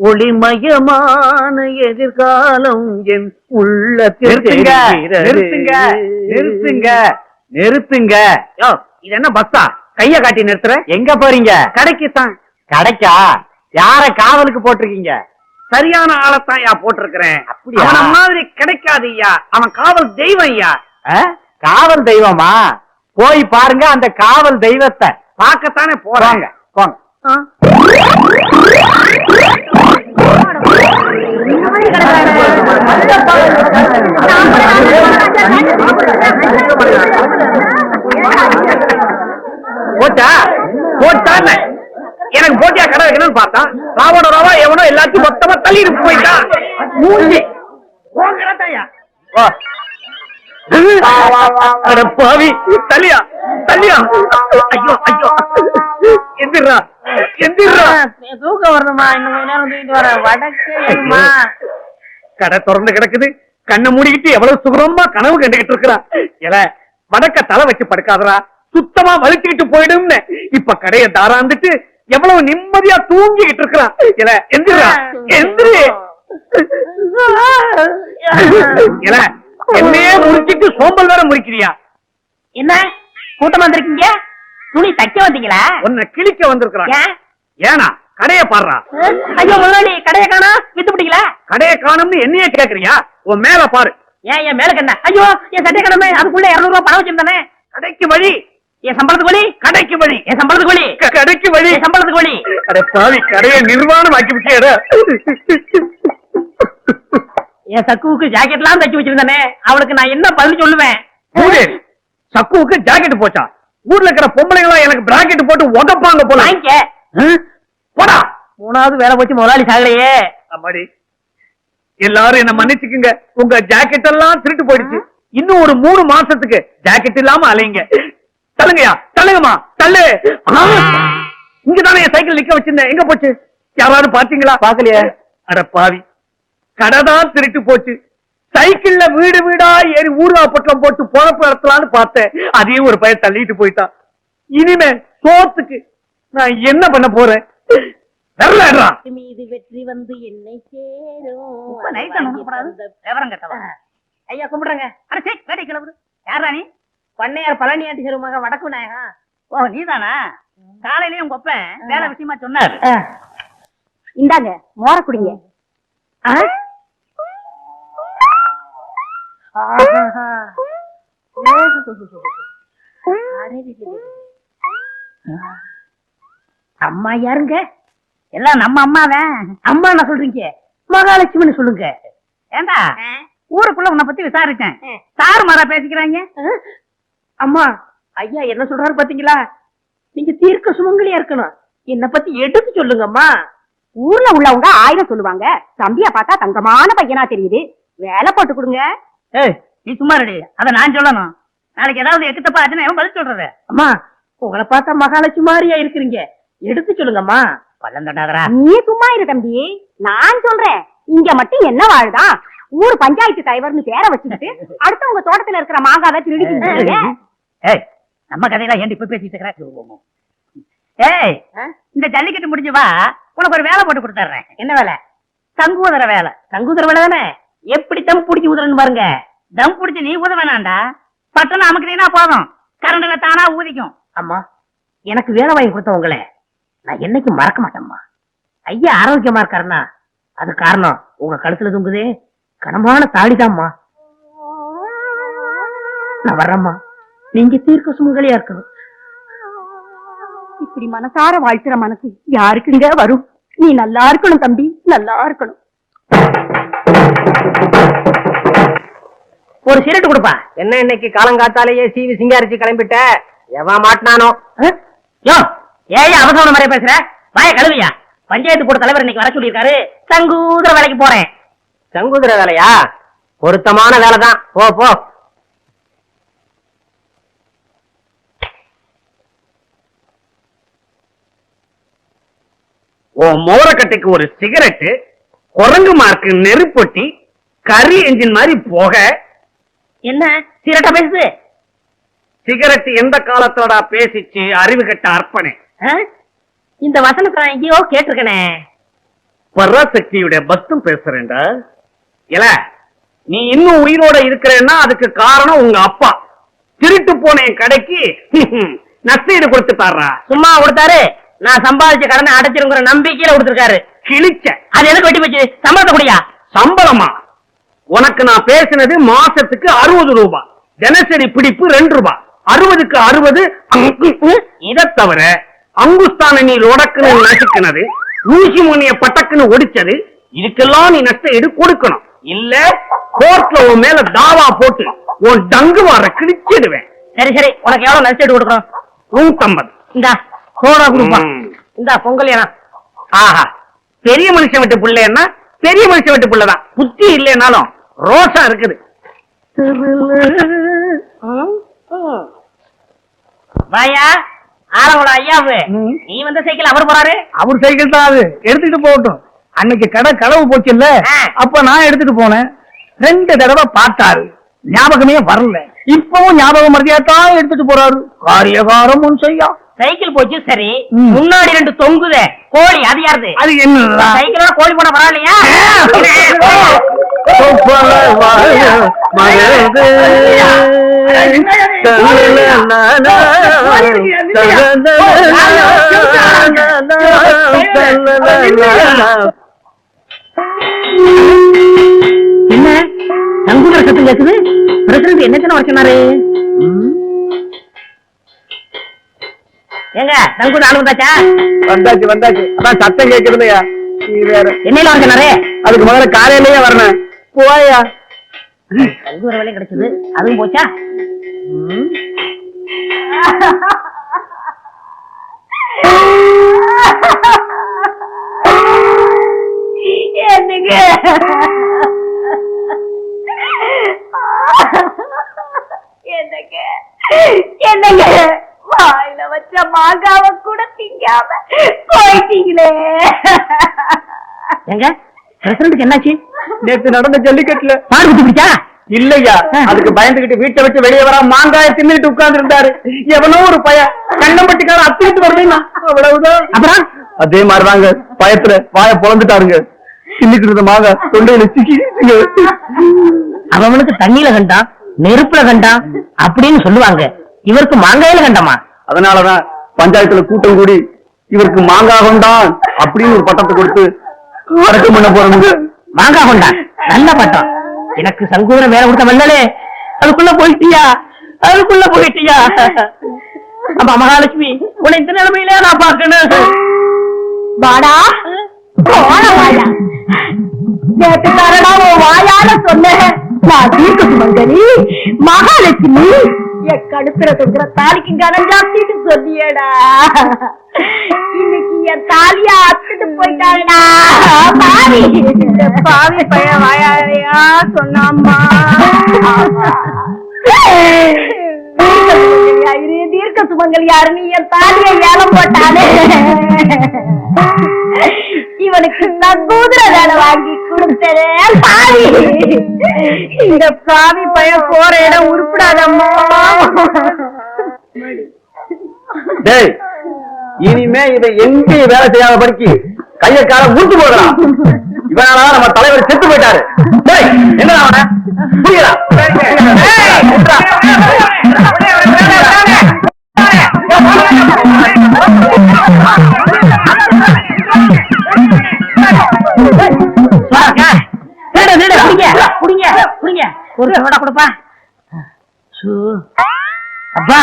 ஒளிமயமான எதிர்காலம் என் உள்ளத்தில் நிறுத்துங்க. நிறுத்துங்க நிறுத்துங்க நிறுத்துங்க. யோ, இது என்ன பஸ்ஸா கைய காட்டி நிறுத்துற? எங்க போறீங்க? கடைக்கு தான். கடைக்கா? யார காவலுக்கு போட்டிருக்கீங்க? சரியான ஆளைத்தான் யா போட்டிருக்கிறேன். அப்படியா? அவன மாதிரி கிடைக்காது ஐயா. அவன் காவல் தெய்வம் ஐயா? காவல் தெய்வமா? போய் பாருங்க அந்த காவல் தெய்வத்தை. பார்க்கத்தானே போறாங்க போங்க போச்சா? போச்சா எனக்கு போட்டியா கடை வைக்கணும்னு பார்த்தா ராவோட ராவா எவனோ எல்லாத்தையும் மொத்தமா தள்ளிட்டு போயிட்டான் மூஞ்சி. பாவி தள்ளியா தள்ளியா. ஐயோ ஐயோ. எந்திரா எந்திரா. தூக்கம் வரணுமா இன்னும் கொஞ்ச நேரம் தூக்கிட்டு வர. வடக்கு எருமா கடை திறந்து கிடக்குது. கண்ணை மூடிக்கிட்டு எவ்வளவு சுகரமா கனவு கண்டுகிட்டு இருக்கிறான் எல வடக்க தலை வச்சு படுக்காதடா. சுத்தமா வலிச்சுக்கிட்டு போயிடும்னு. இப்ப கடைய தாராந்துட்டு எவ்வளவு நிம்மதியா தூங்கிக்கிட்டு இருக்கிறான் எல எந்திரா எந்திரி. எல என்னையே முடிச்சிட்டு சோம்பல் வேற முடிக்கிறியா என்ன? கூட்டமா வந்திருக்கீங்க? துணி தைக்க வந்தீங்களா? உன்னை கிழிக்க வந்திருக்கிறான். ஏனா? கடைய பாடுறா. ஐயோ முதலாளி கடையை காணா? வித்து பிடிக்கல? கடைய காணும்னு என்னையே கேக்குறியா? உன் மேல பாரு. ஏன் என் மேல கண்ண? ஐயோ என் சட்டை கடமை அதுக்குள்ள இருநூறு ரூபாய் பணம் வச்சிருந்தானே கடைக்கு வழி. என் சம்பளத்துக்கு வழி? கடைக்கு வழி. என் சம்பளத்துக்கு வழி? கடைக்கு வழி. என் சம்பளத்துக்கு வழி? அட பாவி கடையை நிர்வாணம் ஆக்கி விட்டியடா. என் சக்குவுக்கு ஜாக்கெட்லாம் தைச்சு வச்சிருந்தானே அவளுக்கு நான் என்ன பதில் சொல்லுவேன்? சக்குவுக்கு ஜாக்கெட் போச்சா? ஊர்ல இருக்கிற பொம்பளைங்களா எனக்கு பிராக்கெட் போட்டு உதப்பாங்க போல? போடா. மூணாவது வேலை போச்சு முதலாளி சாகலையே. அம்மாடி எல்லாரும் என்ன மன்னிச்சுக்குங்க. உங்க ஜாக்கெட் எல்லாம் திருட்டு போயிடுச்சு. இன்னும் ஒரு மூணு மாசத்துக்கு ஜாக்கெட் இல்லாம அலையுங்க தள்ளுங்கயா தள்ளுங்கம்மா தள்ளு! இங்கதானே என் சைக்கிள் நிக்க வச்சிருந்தேன். எங்க போச்சு? யாராவது பாத்தீங்களா பாக்கலையே அட பாவி. கடை தான் திருட்டு போச்சு. சைக்கிள்ல வீடு வீடா ஏறி ஊர்வா பொட்டலம் போட்டு பொழப்பு நடத்தலாம்னு பார்த்தேன். அதையும் ஒரு பையன் தள்ளிட்டு போயிட்டான். இனிமே சோத்துக்கு நான் என்ன பண்ண போறேன்? மீது வெற்றி வந்து என்னை கட்டவா? ஐயா கும்பிடுறேங்க. அடச்சே வேட்டை கிளம்புது. யாரா நீ பண்ணையார் பழனி ஆண்டி சிறுமக வடக்கு நாயகா. ஓ நீதானா? காலையிலயும் உங்க ஒப்பன் வேலை விஷயமா சொன்னார். இந்தாங்க மோர குடிங்க. அம்மா யாருங்க? எல்லாம் நம்ம அம்மாதான் அம்மா என்ன சொல்றீங்க? மகாலட்சுமின்னு சொல்லுங்க. ஏண்டா? ஊருக்குள்ள உன்னை பத்தி விசாரிச்சேன். சாரு மாறா பேசிக்கிறாங்க. அம்மா ஐயா என்ன சொல்றாரு பாத்தீங்களா? நீங்க தீர்க்க சுமங்கலியா இருக்கணும். என்ன பத்தி எடுத்து சொல்லுங்க அம்மா ஊர்ல உள்ளவங்க ஆயிரம் சொல்லுவாங்க. தம்பிய பார்த்தா தங்கமான பையனா தெரியுது. வேலை போட்டு கொடுங்க. ஏய் நீ சும்மா ரெடி அத நான் சொல்லணும். நாளைக்கு ஏதாவது எக்கு தப்பா ஆச்சுன்னா பதில் சொல்றது? அம்மா உங்களை பார்த்தா மகாலட்சுமி மாதிரியா இருக்கிறீங்க. எடுத்து சொல்லுங்கம்மா. பள்ளம் நீ சும்மா இரு தம்பி. நான் சொல்றேன். இங்க மட்டும் என்ன வாழுதான் ஊர் பஞ்சாயத்து தலைவர்னு பேரை வச்சுக்கிட்டு அடுத்தவங்க தோட்டத்துல இருக்கிற மாங்காவை திருடிக்கிட்டு ஏய் நம்ம கதையெல்லாம் ஏன் இப்ப பேசிட்டு இருக்கிற? ஏய் இந்த ஜல்லிக்கட்டு முடிஞ்சு வா. உனக்கு ஒரு வேலை போட்டு கொடுத்துட்றேன் என்ன வேலை? சங்கூதர வேலை. தங்குதர வேலை தானே எப்படி தம் பிடிச்சி உதறன்னு பாருங்க. தம் புடிச்சு நீ ஊத வேணாண்டா பட்டணம் அமுக்குனீனா போதும். கரண்டுல தானா ஊதிக்கும். அம்மா எனக்கு வேலை வாங்கி கொடுத்தவங்களே நான் என்னைக்கும் மறக்க மாட்டேம்மா. ஐயா ஆரோக்கியமா இருக்காருன்னா அது காரணம் உங்க கழுத்துல தொங்குதே. கனமான தாடிதாம்மா. நான் வர்றேம்மா. நீங்க தீர்க்க சுமங்கலியா இருக்கணும். இப்படி மனசார வாழ்த்துற மனசு யாருக்குங்க வரும்? நீ நல்லா இருக்கணும் தம்பி நல்லா இருக்கணும். ஒரு சிரட்டு கொடுப்பா. என்ன இன்னைக்கு காலங்காத்தாலேயே சீவி சிங்காரிச்சு கிளம்பிட்ட? எவன் மாட்டினானோ? யோ ஏய் அவசரம் மாதிரியே பேசுற? வாய கழுவியா பஞ்சாயத்து கூட தலைவர் இன்னைக்கு வர சொல்லியிருக்காரு. சங்கூதர வேலைக்கு போறேன். சங்குதிர வேலையா? பொருத்தமான வேலைதான். போ போ. உன் மோரக்கட்டைக்கு ஒரு சிகரெட்டு குரங்கு மார்க்கு நெருப்பொட்டி கரி என்ஜின் மாதிரி போக. என்ன? சிரட்டா பேசுது? சிகரெட் எந்த காலத்தோட பேசிச்சு? அறிவு கட்ட அர்ப்பணே? இந்த வசனத்தை நான் எங்கேயோ கேட்டிருக்கனே. பராசக்தியுடைய பக்தம் பேசுறேன்டா. இல்ல நீ இன்னும் உயிரோட இருக்கிறேன்னா அதுக்கு காரணம் உங்க அப்பா. திருட்டு போன என் கடைக்கு நஷ்டீடு கொடுத்துட்டாரா சும்மா கொடுத்தாரு. நான் சம்பாதிச்ச கடனை அடைச்சிருங்கிற நம்பிக்கையில கொடுத்திருக்காரு. கிழிச்ச. அது எதுக்கு வெட்டி போச்சு? சம்பளத்தை குடியா? சம்பளமா? உனக்கு நான் பேசினது மாசத்துக்கு அறுபது ரூபாய் தினசரி பிடிப்பு ரெண்டு ரூபாய் அறுபதுக்கு அறுபது இதை தவிர அங்குஸ்தான நீ லொடக்குன்னு நசுக்கினது ஊசி முனிய பட்டக்குன்னு ஒடிச்சது இதுக்கெல்லாம் நீ நஷ்ட எடு கொடுக்கணும். இல்ல கோர்ட்ல உன் மேல தாவா போட்டு உன் டங்கு வார கிழிச்சிடுவேன். சரி சரி. உனக்கு எவ்வளவு நஷ்டம் கொடுக்குறோம் நூத்தம்பது. இந்தா சோடா கொடுப்பா. இந்தா பொங்கல் ஆஹா. பெரிய மனுஷன் விட்டு பிள்ளைன்னா பெரிய மனுஷன் விட்டு பிள்ளைதான் புத்தி இல்லைனாலும் ரோஷம் இருக்குது. வாயா. ஆளவோட ஐயாவு. நீ வந்த சைக்கிள் அவர் போறாரு அவர் சைக்கிள் தான் அது எடுத்துட்டு போகட்டும் அன்னைக்கு கடை களவு போச்சு இல்ல. அப்ப நான் எடுத்துட்டு போனேன் ரெண்டு தடவை பார்த்தாரு ஞாபகமே வரல இப்பவும் ஞாபகம் மறதியாத்தான் எடுத்துட்டு போறாரு காரியகாரம் முன் செய்யா சைக்கிள் போச்சு சரி. முன்னாடி ரெண்டு தொங்குதே கோழி அது யாருது அது என்ன சைக்கிளோட கோழி போன பரவாயில்லையா என்ன சங்குதர சத்தம் கேக்குது பிரசிடண்ட் என்ன வர சொன்னாரு ஏங்க சங்குதர ஆளு வந்தாச்சா வந்தாச்சு. வந்தாச்சு அதான் சத்தம் கேக்குதுலையா நீ வேற. என்னையில வர சொன்னாரு? அதுக்கு முதல்ல காலையிலேயே வரணும் போயா சங்குதர வேலையும் கிடைச்சது. அதுவும் போச்சா? என்னங்க? என்னங்க? என்னங்க? வாயில வச்ச மாங்காவ கூட திங்காம போயிட்டீங்களே. பிரசிடண்ட்டுக்கு என்னாச்சு? நேத்து நடந்த ஜல்லிக்கட்டுல மாடு குத்தி பிடிச்சா? இல்லையா? அதுக்கு பயந்துகிட்டு வீட்டை விட்டு வெளியே வர மாங்காய தின்னுட்டு உட்கார்ந்து இருந்தாரு எவனோ ஒரு பையன். கண்ணம்பட்டிக்கார அத்திட்டு வரலைன்னா அவ்வளவுதான். அப்புறம்? அதே மாதிரிதாங்க. பயத்துல வாய பொழந்துட்டாருங்க. தின்னுட்டு இருந்த மாங்க தொண்டையில சிக்கிங்க அவனுக்கு தண்ணியில கண்டான் நெருப்புல கண்டான் அப்படின்னு சொல்லுவாங்க. இவருக்கு மாங்காயில கண்டமா? அதனாலதான் பஞ்சாயத்துல கூட்டம் கூடி இவருக்கு மாங்காய் கொண்டான் அப்படின்னு ஒரு பட்டத்தை கொடுத்து அடக்கம் பண்ண போறாங்க மாங்காய் கொண்டா. நல்ல பட்டம். எனக்கு சங்கூரம் வேலை கொடுத்த வல்லலே அதுக்குள்ள போயிட்டியா? அதுக்குள்ள போயிட்டியா? அம்மா மகாலட்சுமி உன்னை இந்த நிலைமையிலே நான் பார்க்கணும். வாடா. போட வாடா. தரடா உன் வாயால சொன்ன நான் தீர்க்க மகாலட்சுமி என் கடுப்புல தொங்குற தாலிக்கு கனம் ஜாஸ்தின்னு சொல்லியடா இன்னைக்கு என் தாலியா அத்துட்டு போயிட்டாங்கடா. பாவி. இந்த பாவி பையன் வாயாலையா சொன்னாம்மா தீர்க்க சுமங்கல் யாருன்னு என் தாலியை ஏலம் போட்டானே இவனுக்கு நங்கூதுர வேலை வாங்கி கொடுத்ததே பாவி. இந்த பாவி பையன் போற இடம் உருப்படாதம்மா. டேய் இனிமே இதை எங்கேயும் வேலை செய்யாத படிக்கு கைய கால ஊத்து போடுறான் இவனால நம்ம தலைவர் செத்து போயிட்டாரு என்ன அவன புரியல ஒரு சோடா கொடுப்பா சு. அப்பா